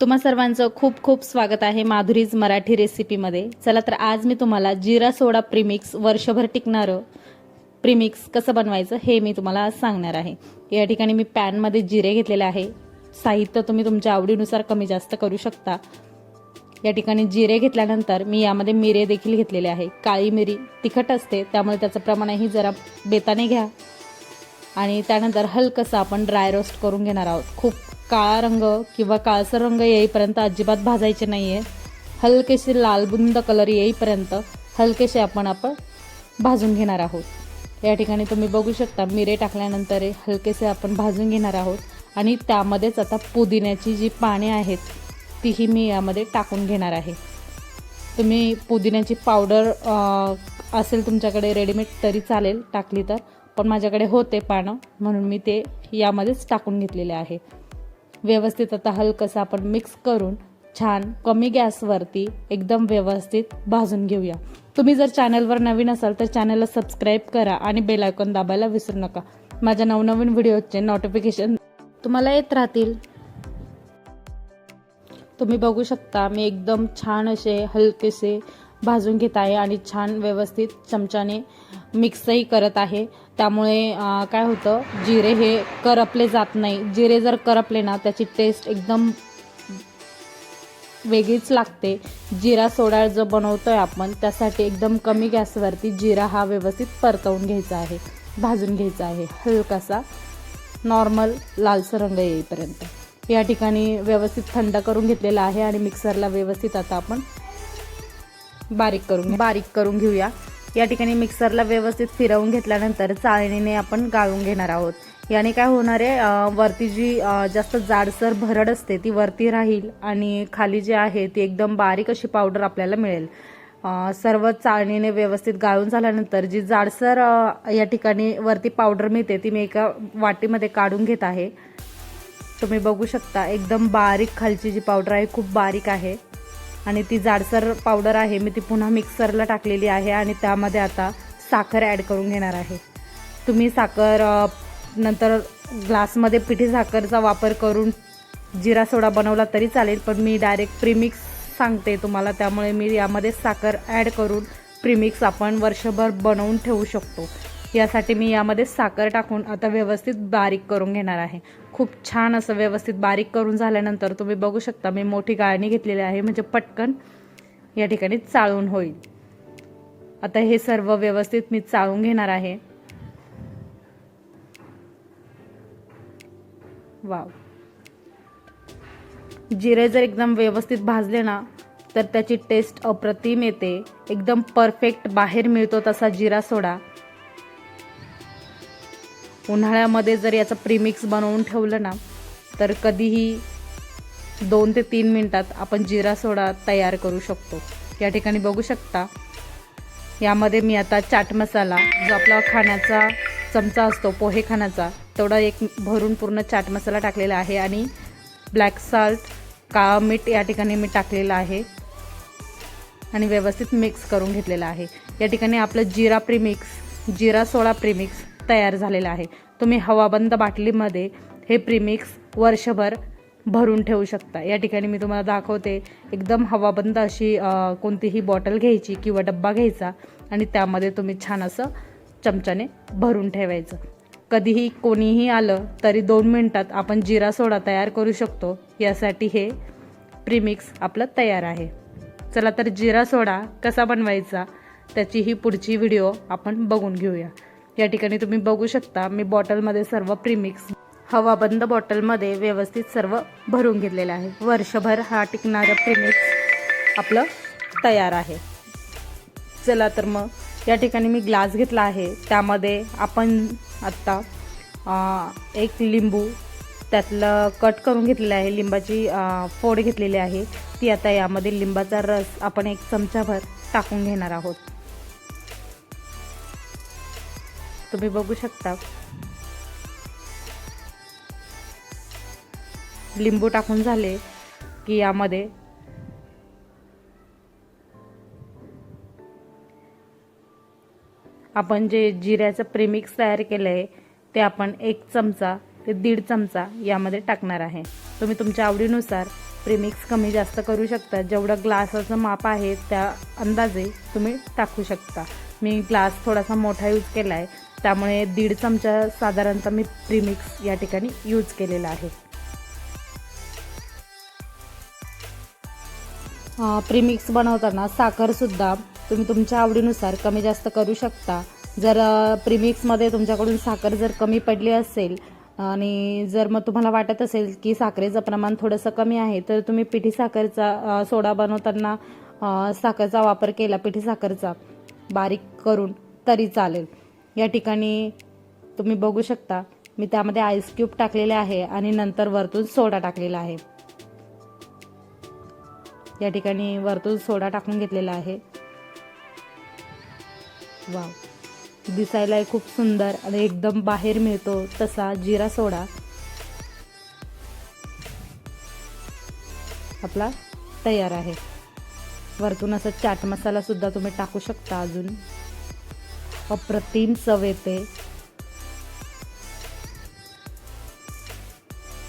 तुम्हा सर्वांचं खूप खूप स्वागत आहे माधुरीज मराठी रेसिपीमध्ये. चला तर आज मी तुम्हाला जिरा सोडा प्रीमिक्स वर्षभर टिकणारं प्रीमिक्स कसं बनवायचं हे मी तुम्हाला आज सांगणार आहे. या ठिकाणी मी पॅनमध्ये जिरे घेतलेले आहे. साहित्य तुम्ही तुमच्या आवडीनुसार कमी जास्त करू शकता. या ठिकाणी जिरे घेतल्यानंतर मी यामध्ये मिरे देखील घेतलेले आहे. काळी मिरी तिखट असते त्यामुळे त्याचं प्रमाणही जरा बेताने घ्या. आणि त्यानंतर हलकंसं आपण ड्राय रोस्ट करून घेणार आहोत. खूप काळा रंग किंवा काळसर रंग येईपर्यंत अजिबात भाजायचे नाही आहे हलकेसे लालबुंद कलर येईपर्यंत हलकेसे आपण आपण भाजून घेणार आहोत. या ठिकाणी तुम्ही बघू शकता मिरे टाकल्यानंतर हे हलकेसे आपण भाजून घेणार आहोत. आणि त्यामध्येच आता पुदिन्याची जी पाने आहेत तीही मी यामध्ये टाकून घेणार आहे. तुम्ही पुदिन्याची पावडर असेल तुमच्याकडे रेडीमेड तरी चालेल टाकली तर. पण माझ्याकडे होते पानं म्हणून मी ते यामध्येच टाकून घेतलेले आहे. व्यवस्थित आता हलकंसं आपण मिक्स करून छान कमी गॅसवरती एकदम व्यवस्थित भाजून घेऊया. तुम्ही जर चॅनलवर नवीन असाल तर चॅनलला सबस्क्राईब करा आणि बेल आयकॉन दाबायला विसरू नका. माझ्या नवनवीन व्हिडिओचे नोटिफिकेशन तुम्हाला येत राहतील. तुम्ही बघू शकता मी एकदम छान असे हलकेसे भाजून घेत आहे आणि छान व्यवस्थित चमच्याने मिक्सही करत आहे. त्यामुळे काय होतं जिरे हे करपले जात नाही. जिरे जर करपले ना त्याची टेस्ट एकदम वेगळीच लागते. जिरा सोडा जो बनवतो आहे आपण त्यासाठी एकदम कमी गॅसवरती जिरा हा व्यवस्थित परतवून घ्यायचा आहे. भाजून घ्यायचा आहे. हलकासा नॉर्मल लालसर रंग येईपर्यंत. या ठिकाणी व्यवस्थित थंड करून घेतलेला आहे आणि मिक्सरला व्यवस्थित आता आपण बारीक करून बारीक करून घेऊया. या ठिकाणी मिक्सरला व्यवस्थित फिरवून घेतल्यानंतर चाळणीने आपण गाळून घेणार आहोत. याने काय होणार आहे वरती जी जास्त जाडसर भरड असते ती वरती राहील आणि खाली जी आहे ती एकदम बारीक अशी पावडर आपल्याला मिळेल. सर्व चाळणीने व्यवस्थित गाळून झाल्यानंतर जी जाडसर या ठिकाणी वरती पावडर मिळते ती मी एका वाटीमध्ये काढून घेत आहे. तुम्ही बघू शकता एकदम बारीक खालची जी पावडर आहे खूप बारीक आहे. आणि ती जाडसर पावडर आहे मी ती पुन्हा मिक्सरला टाकलेली आहे आणि त्यामध्ये आता साखर ॲड करून घेणार आहे. तुम्ही साखर नंतर ग्लासमध्ये पिठी साखरचा वापर करून जिरा सोडा बनवला तरी चालेल पण मी डायरेक्ट प्रीमिक्स सांगते तुम्हाला त्यामुळे मी यामध्ये साखर ॲड करून प्रीमिक्स आपण वर्षभर बनवून ठेवू शकतो. यासाठी मी यामध्ये साखर टाकून आता व्यवस्थित बारीक करून घेणार आहे. खूप छान असं व्यवस्थित बारीक करून झाल्यानंतर तुम्ही बघू शकता मी मोठी गाळणी घेतलेली आहे. म्हणजे पटकन या ठिकाणी चाळून होईल. आता हे सर्व व्यवस्थित मी चाळून घेणार आहे. वाव. जिरे जर एकदम व्यवस्थित भाजले ना तर त्याची टेस्ट अप्रतिम येते. एकदम परफेक्ट बाहेर मिळतो तसा जिरा सोडा. उन्हाळ्यामध्ये जर याचं प्रीमिक्स बनवून ठेवलं ना तर कधीही दोन ते तीन मिनटात आपण जिरा सोडा तयार करू शकतो. या ठिकाणी बघू शकता यामध्ये मी आता चाट मसाला जो आपला खाण्याचा चमचा असतो पोहे खाण्याचा तेवढा एक भरून पूर्ण चाट मसाला टाकलेला आहे आणि ब्लॅक साल्ट काळा मीठ या ठिकाणी मी टाकलेलं आहे आणि व्यवस्थित मिक्स करून घेतलेलं आहे. या ठिकाणी आपलं जिरा प्रीमिक्स जिरा सोडा प्रीमिक्स तयार झालेला आहे. तुम्ही हवाबंद बाटलीमध्ये हे प्रीमिक्स वर्षभर भरून ठेवू शकता. या ठिकाणी मी तुम्हाला दाखवते एकदम हवाबंद अशी कोणतीही बॉटल घ्यायची किंवा डब्बा घ्यायचा आणि त्यामध्ये तुम्ही छान असं चमच्याने भरून ठेवायचं. कधीही कोणीही आलं तरी दोन मिनटात आपण जिरा सोडा तयार करू शकतो. यासाठी हे प्रीमिक्स आपलं तयार आहे. चला तर जिरा सोडा कसा बनवायचा त्याची ही पुढची व्हिडिओ आपण बघून घेऊया. या ठिकाणी तुम्ही बघू शकता मी बॉटलमध्ये सर्व प्रीमिक्स हवाबंद बॉटलमध्ये व्यवस्थित सर्व भरून घेतलेलं आहे. वर्षभर हा टिकणारा प्रीमिक्स आपलं तयार आहे. चला तर मग या ठिकाणी मी ग्लास घेतला आहे. त्यामध्ये आपण आत्ता एक लिंबू त्यातलं कट करून घेतलेलं आहे. लिंबाची फोड घेतलेली आहे. ती आता यामध्ये लिंबाचा रस आपण एक चमचाभर टाकून घेणार आहोत. तुम्ही बघू शकता. लिंबू टाकून झाले की यामध्ये. आपण जे जिऱ्याचं प्रेमिक्स तयार केलं आहे ते आपण एक चमचा ते दीड चमचा यामध्ये टाकणार आहे. तुम्ही तुमच्या आवडीनुसार प्रेमिक्स कमी जास्त करू शकता. जेवढं ग्लासाचं माप आहे त्या अंदाजे तुम्ही टाकू शकता. मी ग्लास थोडासा मोठा यूज केला आहे त्यामुळे दीड चमचा साधारणतः मी प्रीमिक्स या ठिकाणी यूज केलेला आहे. प्रीमिक्स बनवताना साखरसुद्धा तुम्ही तुमच्या आवडीनुसार कमी जास्त करू शकता. जर प्रीमिक्समध्ये तुमच्याकडून साखर जर कमी पडली असेल आणि जर मग तुम्हाला वाटत असेल की साखरेचं प्रमाण थोडंसं कमी आहे तर तुम्ही पिठी साखरचा सोडा बनवताना साखरचा वापर केला पिठी साखरचा बारीक करून तरी चालेल. या ठिकाणी तुम्ही बघू शकता. मी त्यामध्ये आईस क्यूब टाकलेले आहे आणि नंतर वरतून सोडा टाकलेला आहे. या ठिकाणी वरतून सोडा टाकून घेतलेला आहे. वा दिसायला खूप सुंदर आणि एकदम बाहेर मिळतो तसा जिरा सोडा. आपला तयार आहे. वरतून असं चाट मसाला सुद्धा तुम्ही टाकू शकता अजून. अप्रतिम चव येते.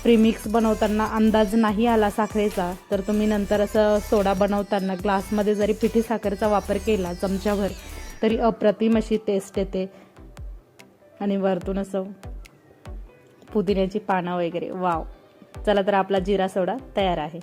प्रीमिक्स बनवताना अंदाज नाही आला साखरेचा तर तुम्ही नंतर असं सोडा बनवताना ग्लासमध्ये जरी पिठी साखरेचा वापर केला चमच्याभर तरी अप्रतिम अशी टेस्ट येते. आणि वरतून असं पुदिन्याची पानं वगैरे. वाव चला तर आपला जिरा सोडा तयार आहे.